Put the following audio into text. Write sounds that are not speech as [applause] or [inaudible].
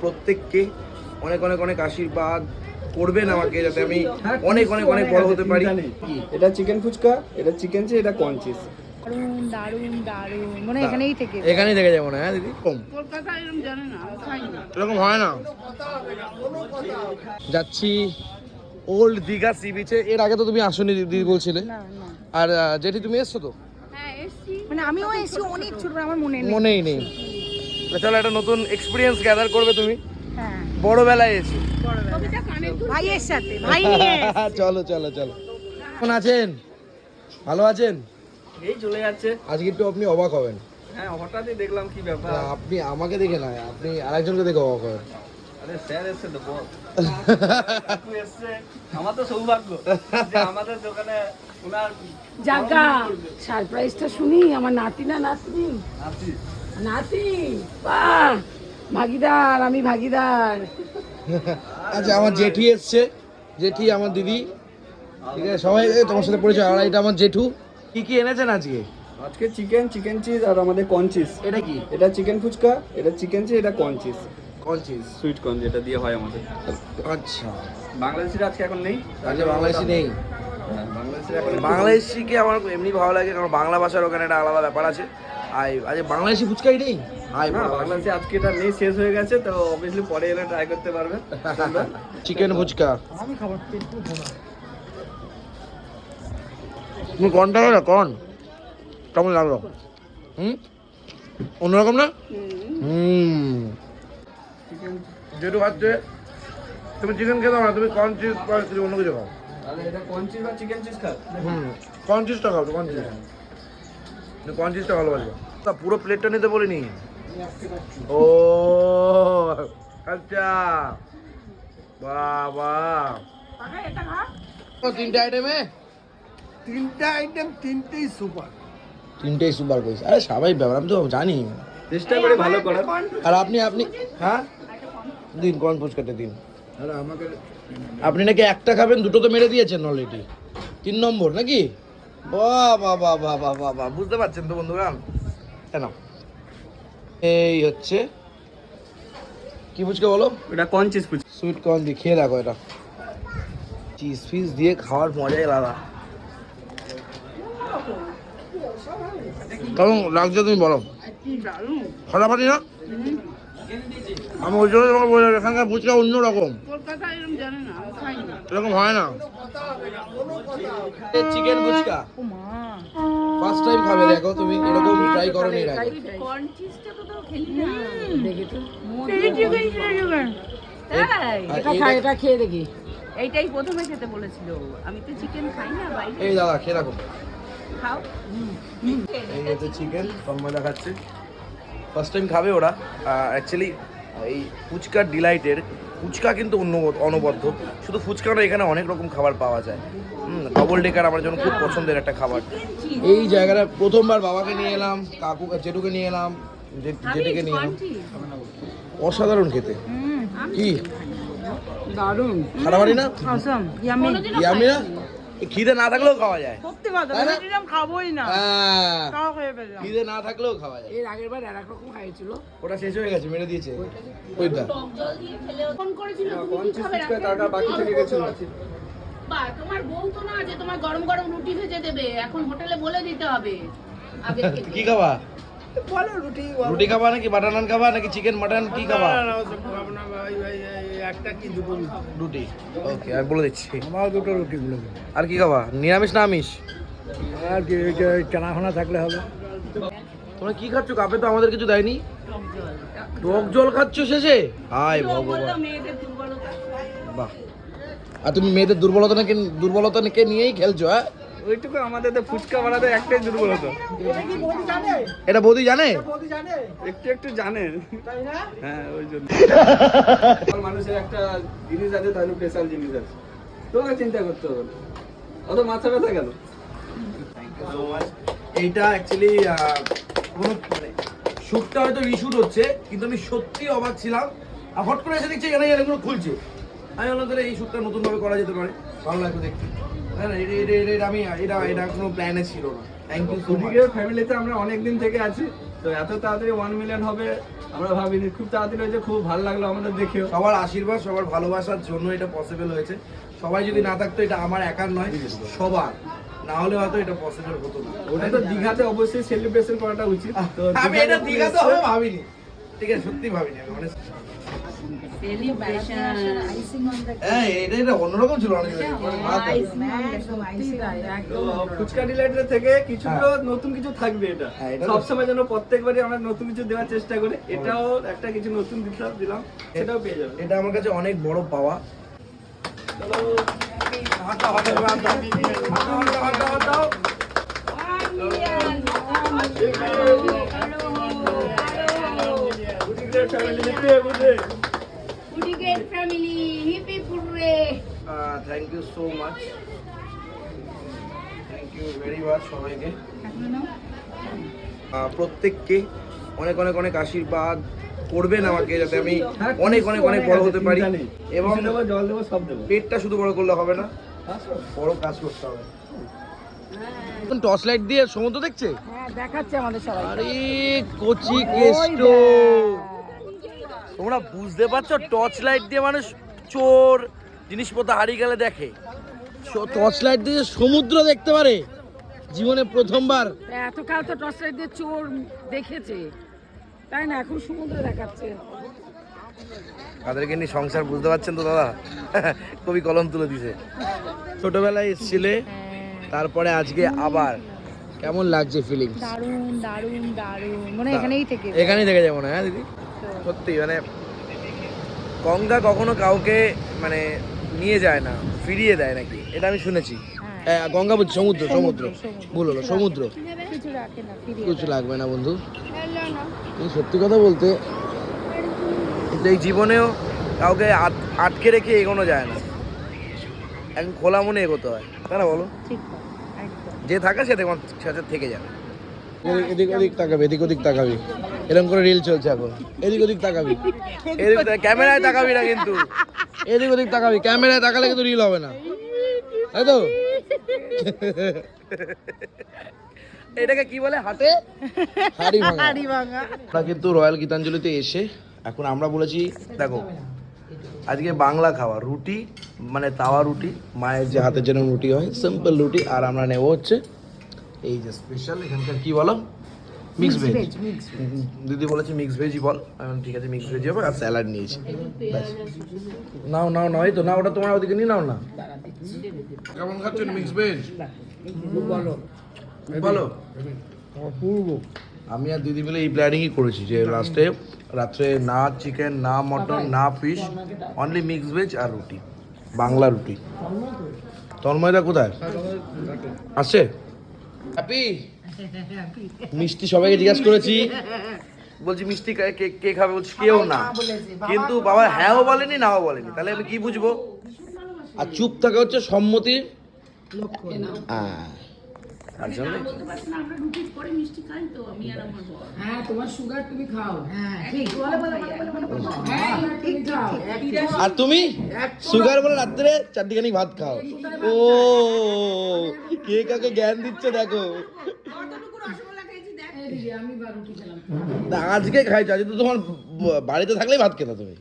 প্রত্যেককে অনেক অনেক অনেক আশীর্বাদ করবেন আমাকে যাতে আমি অনেক অনেক অনেক বড় হতে পারি। এটা চিকেন ফুচকা এটা চিকেন চিজ এটা কর্ন চিজ দারুণ দারুণ দারুণ। মনে হয় এখানেই থেকে এখানেই থেকে যাব না হ্যাঁ দিদি? কম। কলকাতা এরকম জানে না এরকম হয় না। যাচ্ছি ওল্ড দীঘা সি বিচে। এর আগে তো তুমি আসনি দিদি বলছিলে। না না। আর যেটি তুমি এসছো তো? হ্যাঁ মানে আমিও এসছি অনেক ছোট আমার মনে নেই। মনেই নেই। তা চলো একটা নতুন এক্সপিরিয়েন্স গ্যাদার করবে তুমি। হ্যাঁ। বড়বেলায় এসে। ভাইয়ের সাথে ভাই নিয়ে [laughs] চলো চলো চলো। কেমন আছেন? ভালো আছেন? এই চলে যাচ্ছে। আজকে একটু আপনি অবাক হবেন। হ্যাঁ হঠাৎই দেখলাম কি ব্যাপার। আপনি আমাকে দেখে না আপনি আরেকজনকে দেখে অবাক হবেন। জাগা সারপ্রাইজটা শুনি আমার নাতি না নাতনি? নাতি। নাতি? বাহ! ভাগিদার আমি ভাগিদার। আচ্ছা আমার জেঠি এসছে। জেঠি আমার দিদি। ঠিক আছে সবাই তোমার সাথে পরিচয়। আর এটা আমার জেঠু। কি কি এনেছেন আজকে? আজকে চিকেন চিকেন চিজ আর আমাদের কর্ন চিজ এটা কি? এটা চিকেন ফুচকা এটা চিকেন চিজ এটা কর্ন চিজ কোন চিজ সুইট কর্ন যেটা দিয়ে হয় আমাদের। আচ্ছা। বাংলাদেশিরা আজকে এখন নেই? আজকে বাংলাদেশি নেই। হ্যাঁ, বাংলাদেশিরা এখন বাংলাদেশিকে আমার এমনি ভালো লাগে কারণ বাংলা ভাষার ওখানে একটা আলাদা ব্যাপার আছে। আর আজকে বাংলাদেশি ফুচকাই নেই? বাংলাদেশে আজকে এটা নেই শেষ হয়ে গেছে তো অবভিয়াসলি পরে এলে ট্রাই করতে পারবে। চিকেন ফুচকা। তুমি কনটা না কন কেমন লাগল? হুম? অন্যরকম না? হুম। যেটু খাচ্ছে তুমি চিকেন খেতে না তুমি কর্ন চিজ কিছু অন্য কিছু খাও। তাহলে এটা কর্ন চিজ বা চিকেন চিজ খাবে হুম কর্ন চিজটা খাও কর্ন চিজ তুমি কর্ন চিজটা ভালোবাসো তা পুরো প্লেটটা নিতে বলিনি? ও আচ্ছা। বাবা। তিনটে আইটেমে তিনটা আইটেম তিনটেই সুপার তিনটেই সুপার কইস আরে সবাই ব্যাপার আমি তো জানি। চেষ্টা করে ভালো করার। আর আপনি আপনি হ্যাঁ? দিন কর্ন ফুচকাটা দিন। আরে আমাকে আপনি নাকি একটা খাবেন দুটো তো মেরে দিয়েছেন অলরেডি তিন নম্বর নাকি? বাহ বাহ বাহ বাহ বাহ বাহ বাহ বুঝতে পারছেন তো বন্ধুরা কেন এই হচ্ছে কি ফুচকা বলো? এটা corn cheese fuchka. Sweet corn দিয়ে খেয়ে দেখো এটা। চিজ ফিজ দিয়ে খাওয়ার মজাই আলাদা। কেমন লাগছে তুমি বলো। ফাটাফাটি না? আমি ওই জন্য তোমাকে বললাম এখানকার ফুচকা অন্যরকম এরকম জানে না খাই না। এরকম হয় না। চিকেন ফুচকা। ফার্স্ট টাইম খাবে দেখো তুমি এরকম ট্রাই করো নি আগে। কর্ন চিজটা তো তাও খেলি না। দেখি তো। চিলি চিকেন চিলি চিকেন তাই আর এটা এইটা- খাই এটা খেয়ে দেখি। এইটাই প্রথমে খেতে বলেছিল। আমি তো চিকেন খাই না বাইরে। এই দাদা খেয়ে রাখো খাও। এই হচ্ছে চিকেন তন্ময় দেখাচ্ছে। ফার্স্ট টাইম খাবে ওরা। অ্যাকচুয়ালি এই ফুচকার ডিলাইটের ফুচকা কিন্তু অন্য অনবদ্য। শুধু ফুচকা না এখানে অনেক রকম খাবার পাওয়া যায়। ডবল ডেকার আমার জন্য খুব পছন্দের একটা খাবার। এই জায়গাটা প্রথমবার বাবাকে নিয়ে এলাম কাকু জেঠুকে নিয়ে এলাম জেঠুকে নিয়ে এলাম। অসাধারণ খেতে। কি? দারুণ। খারাপারি না? ইয়ামি ইয়ামি না? খিদে না থাকলেও খাওয়া যায়। সত্যি কথা তাই না? খাবোই না। হ্যাঁ। তাও খেয়ে ফেললাম খিদে না থাকলেও খাওয়া যায়। এর আগের বার আর এক রকম খাইছিল ওটা শেষ হয়ে গেছে মেরে দিয়েছে। ওইটা ফোন করেছিল কর্ন চিজ ফুচকা টাকা বাকি থেকে গেছিল। বা তোমার বউ তো না যে তোমার গরম গরম রুটি ভেজে দেবে। এখন হোটেলে বলে দিতে হবে। আগে থেকে [laughs] কি খাবা? বলো রুটি রুটি খাবা নাকি বাটার নান খাবা নাকি চিকেন মাটন কি খাবা? একটা কি দুটো রুটি? ওকে আমি বলে দিচ্ছি। আমার দুটো রুটি আর কি খাবা? নিরামিষ না আমিষ? আর কি চানাখানা থাকলে হবে। তোমরা কি খাচ্ছ? কাপে তো আমাদের কিছু দেয়নি। টক জল খাচ্ছ শেষে? হাই ভগবান। বাহ। আর তুমি মেয়েদের দুর্বলতা নাকি দুর্বলতাকে নিয়েই খেলছো হ্যাঁ? ওইটুকু আমাদের তো ফুচকা বানাতে একটাই দুর্বলতা এটা বৌদি জানে? একটু একটু জানে। হ্যাঁ ওই জন্য। [laughs] মানুষের একটা জিনিস আছে তাহলে স্পেশাল জিনিস আছে। তোকে চিন্তা করতে হবে। অত মাথা ব্যথা গেল এইটা অ্যাকচুয়ালি কোনো মানে শ্যুটটা হয়তো রিশুট হচ্ছে কিন্তু আমি সত্যি অবাক ছিলাম। আর হট করে এসে দেখছি এখানে এগুলো খুলছে। আমি বললাম তাহলে এই শ্যুটটা নতুনভাবে করা যেতে পারে। ভালো লাগবে দেখতে। না না এটা এটা এটা- এটা আমি এটা এটা কোনো প্ল্যানে ছিল না। থ্যাংক ইউ সো মাচ ফ্যামিলিতে আমরা অনেক দিন থেকে আছি তো এত তাড়াতাড়ি ওয়ান মিলিয়ন হবে আমরা ভাবিনি। খুব তাড়াতাড়ি হয়েছে খুব ভালো লাগল আমাদের দেখেও। সবার আশীর্বাদ সবার ভালোবাসার জন্য এটা পসিবল হয়েছে। সবাই যদি না থাকতো এটা আমার একার নয় সবার। না হলে হয়তো এটা পসিবল হতো না। ওটা তো দীঘাতে অবশ্যই সেলিব্রেশন করাটা উচিত। তো আমি এটা দীঘাতে হবে ভাবিনি। ঠিক আছে সত্যি ভাবিনি আমি honest। হ্যাঁ অন্যরকম ছিল ফুচকা ডিলাইটের থেকে কিছুগুলো নতুন কিছু থাকবে এটা। হ্যাঁ, সবসময় যেন প্রত্যেকবারই আমরা নতুন কিছু দেওয়ার চেষ্টা করি এটাও একটা কিছু নতুন দিলাম দিলাম সেটাও পেয়ে যাবে। এটা আমার কাছে অনেক বড় পাওয়া। হাঁটাও, হাঁটাও, ফ্যামিলি হিপি পুরে Uh, thank you so much thank you very much সবাইকে। প্রত্যেককে অনেক অনেক অনেক আশীর্বাদ করবেন আমাকে যাতে আমি হ্যাঁ, অনেক অনেক অনেক বড় হতে পারি। এবং এবং জল দেবো সব দেবো। পেটটা শুধু বড় করলে হবে না বড় কাজ করতে হবে। টর্চ লাইট দিয়ে সমুদ্র দেখছে? হ্যাঁ দেখাচ্ছে আমাদের সবাই আরে কচি কেষ্ট। তোমরা বুঝতে পারছ টর্চ লাইট দিয়ে মানুষ চোর জিনিসপত্র হারিয়ে গেলে দেখে। টর্চ লাইট দিয়ে সমুদ্র দেখতে পারে জীবনে প্রথমবার। এতকাল তো টর্চ লাইট দিয়ে চোর দেখেছে। তাই না? এখন সমুদ্র দেখাচ্ছে। তাদেরকে নিয়ে সংসার বুঝতে পারছেন তো দাদা? কবি কলম তুলে দিছে। ছোটবেলায় এসছিলে তারপরে আজকে আবার। কেমন লাগছে ফিলিংস দারুণ দারুণ দারুণ। মনে এখানেই থেকে এখানেই থেকে যাব না হ্যাঁ দিদি? সত্যি মানে গঙ্গা কখনো কাউকে মানে নিয়ে যায় না ফিরিয়ে দেয় নাকি? এটা আমি শুনেছি। হ্যাঁ। গঙ্গা বলছি সমুদ্র সমুদ্র ভুল হলো সমুদ্র। কিছু লাগবে না বন্ধু? সত্যি কথা বলতে এই জীবনেও কাউকে আট- আটকে রেখে এগোনো যায় না। এখন খোলা মনে এগোতে হয়। তাই না বলো? যে থাকে সে তোমার সাথে থেকে যাবে। এদিক ওদিক তাকাবি এদিক ওদিক তাকাবি। এরকম করে রিল চলছে এখন এদিক ওদিক তাকাবি। এদিক ক্যামেরায় তাকাবি না কিন্তু। এদিক ওদিক তাকাবি। ক্যামেরায় তাকালে কিন্তু রিল হবে না। তাই তো? এটাকে কি বলে? হাতে? হাড়ি ভাঙা। হাড়ি ভাঙা। আমরা কিন্তু রয়্যাল গীতাঞ্জলিতে এসে এখন আমরা বলেছি দেখো আজকে বাংলা খাওয়া রুটি মানে তাওয়া রুটি মায়ের যে হাতের যেন রুটি হয় সিম্পল রুটি আর আমরা নেব হচ্ছে এই যে স্পেশাল এখানকার কি বলো? মিক্স ভেজ দিদি বলেছে মিক্স ভেজই বল। আমি ঠিক আছে মিক্স ভেজ হবে। আর স্যালাড নিয়েছি। ব্যাস। নাও নাও নাও এই তো না ওটা তোমার ওদিকে নিয়ে নাও না। কেমন খাচ্ছেন মিক্স ভেজ ভালো। বলো অপূর্ব আমি আর দিদি মিলে এই প্ল্যানিংই করেছি যে লাস্টে রাত্রে না চিকেন না মটন না ফিশ অনলি মিক্স ভেজ আর রুটি। বাংলা রুটি। তন্ময়দা কোথায়? আছে হ্যাপি [laughs] মিষ্টি সবাইকে জিজ্ঞাসা করেছি। বলছি মিষ্টি কে- কে খাবে? বলছি কেউ না। কিন্তু বাবা হ্যাঁও বলেনি নাও বলেনি। তাহলে আমি কি বুঝব? আর চুপ থাকা হচ্ছে সম্মতি। হ্যাঁ তার জন্য হ্যাঁ তোমার সুগার তুমি খাও। হ্যাঁ ঠিক। বলে বলে বলে বলে বলে হ্যাঁ ঠিক খাও আর তুমি? সুগার বলে রাত্রে চারটিখানি ভাত খাও। ও কে কাকে জ্ঞান দিচ্ছে দেখো। আজকে খাইছো? আজকে তো তোমার বাড়িতে থাকলেই ভাত খেতা তুমি।